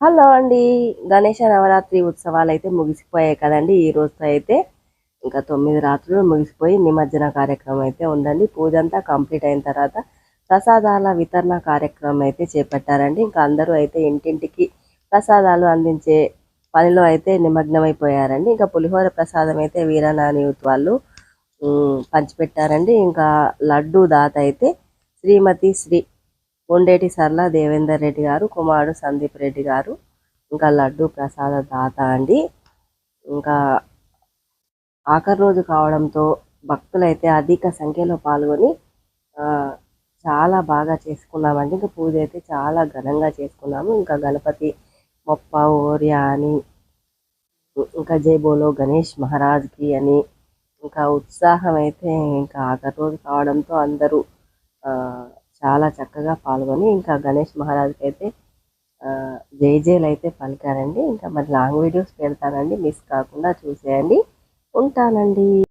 Hello అండి. గణేష నవరాత్రి ఉత్సవాలు అయితే ముగిసిపోయాయి కదండి. ఈ రోజుతో అయితే ఇంకా తొమ్మిది రాత్రులు ముగిసిపోయి నిమజ్జన కార్యక్రమం అయితే ఉందండి. పూజ అంతా కంప్లీట్ అయిన తర్వాత ప్రసాదాల వితరణ కార్యక్రమం అయితే చేపట్టారండి. ఇంకా అందరూ అయితే ఇంటింటికి ప్రసాదాలు అందించే పనిలో అయితే నిమగ్నమైపోయారండి. ఇంకా పులిహోర ప్రసాదం అయితే వీరనాని యూత్ వాళ్ళు పంచిపెట్టారండి. ఇంకా లడ్డు దాత అయితే శ్రీమతి శ్రీ కొండేటి సర్ల దేవేందర్ రెడ్డి గారు కుమారుడు సందీప్ రెడ్డి గారు ఇంకా లడ్డు ప్రసాద దాత అండి. ఇంకా ఆఖరి రోజు కావడంతో భక్తులైతే అధిక సంఖ్యలో పాల్గొని చాలా బాగా చేసుకున్నామండి. ఇంకా పూజ అయితే చాలా ఘనంగా చేసుకున్నాము. ఇంకా గణపతి మొప్ప ఓరియా అని ఇంకా జైబోలో గణేష్ మహారాజ్కి అని ఇంకా ఉత్సాహం అయితే ఇంకా ఆఖరి రోజు కావడంతో అందరూ చాలా చక్కగా పాల్గొని ఇంకా గణేష్ మహారాజ్కి అయితే ఆ, జై జైలు అయితే పలికారండి. ఇంకా మరి లాంగ్ వీడియోస్ పెడతానండి మిస్ కాకుండా చూసేయండి. ఉంటానండి.